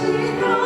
Наші